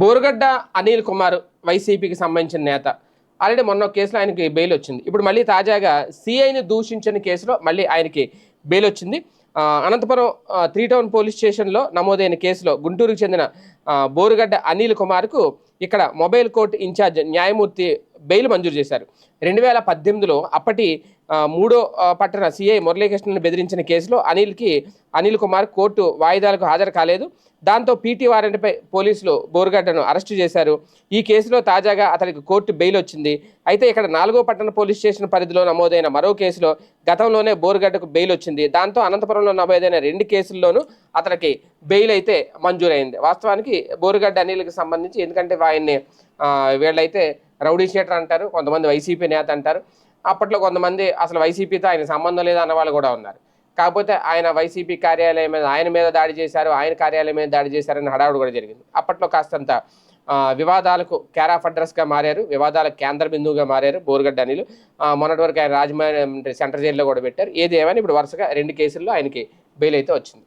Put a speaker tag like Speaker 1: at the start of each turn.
Speaker 1: బోరుగడ్డ అనిల్ కుమార్ వైసీపీకి సంబంధించిన నేత. ఆల్రెడీ మొన్న కేసులో ఆయనకి బెయిల్ వచ్చింది. ఇప్పుడు మళ్ళీ తాజాగా సిఐని దూషించిన కేసులో మళ్ళీ ఆయనకి బెయిల్ వచ్చింది. అనంతపురం త్రీ టౌన్ పోలీస్ స్టేషన్లో నమోదైన కేసులో గుంటూరుకు చెందిన బోరుగడ్డ అనిల్ కుమార్కు ఇక్కడ మొబైల్ కోర్టు ఇన్ఛార్జ్ న్యాయమూర్తి బెయిల్ మంజూరు చేశారు. రెండు వేల పద్దెనిమిదిలో అప్పటి మూడో పట్టణ సిఐ మురళీకృష్ణను బెదిరించిన కేసులో అనిల్కి అనిల్ కుమార్ కోర్టు వాయిదాలకు హాజరు కాలేదు. దాంతో పీటీ వారెంట్పై పోలీసులు బోరుగడ్డను అరెస్టు చేశారు. ఈ కేసులో తాజాగా అతనికి కోర్టు బెయిల్ వచ్చింది. అయితే ఇక్కడ నాలుగో పట్టణ పోలీస్ స్టేషన్ పరిధిలో నమోదైన మరో కేసులో గతంలోనే బోరుగడ్డకు బెయిల్ వచ్చింది. దాంతో అనంతపురంలో నమోదైన రెండు కేసుల్లోనూ అతనికి బెయిల్ అయితే మంజూరైంది. వాస్తవానికి బోరుగడ్డ అనిల్కి సంబంధించి ఎందుకంటే ఆయన్ని వీళ్ళైతే రౌడీ షీటర్ అంటారు కొంతమంది వైసీపీ నేత అంటారు. అప్పట్లో కొంతమంది అసలు వైసీపీతో ఆయన సంబంధం లేదు అన్న వాళ్ళు కూడా ఉన్నారు. కాకపోతే ఆయన వైసీపీ కార్యాలయం మీద ఆయన మీద దాడి చేశారు ఆయన కార్యాలయం మీద దాడి చేశారని హడావుడు కూడా జరిగింది. అప్పట్లో కాస్తంత వివాదాలకు క్యారాఫ్ అడ్రస్గా మారారు వివాదాల కేంద్ర బిందువుగా మారారు బోర్గడ్డ అనిలు. మొన్నటి వరకు ఆయన రాజమండ్రి సెంటర్ జైల్లో కూడా పెట్టారు. ఏది ఏమైనా ఇప్పుడు వరుసగా రెండు కేసుల్లో ఆయనకి బెయిల్ అయితే వచ్చింది.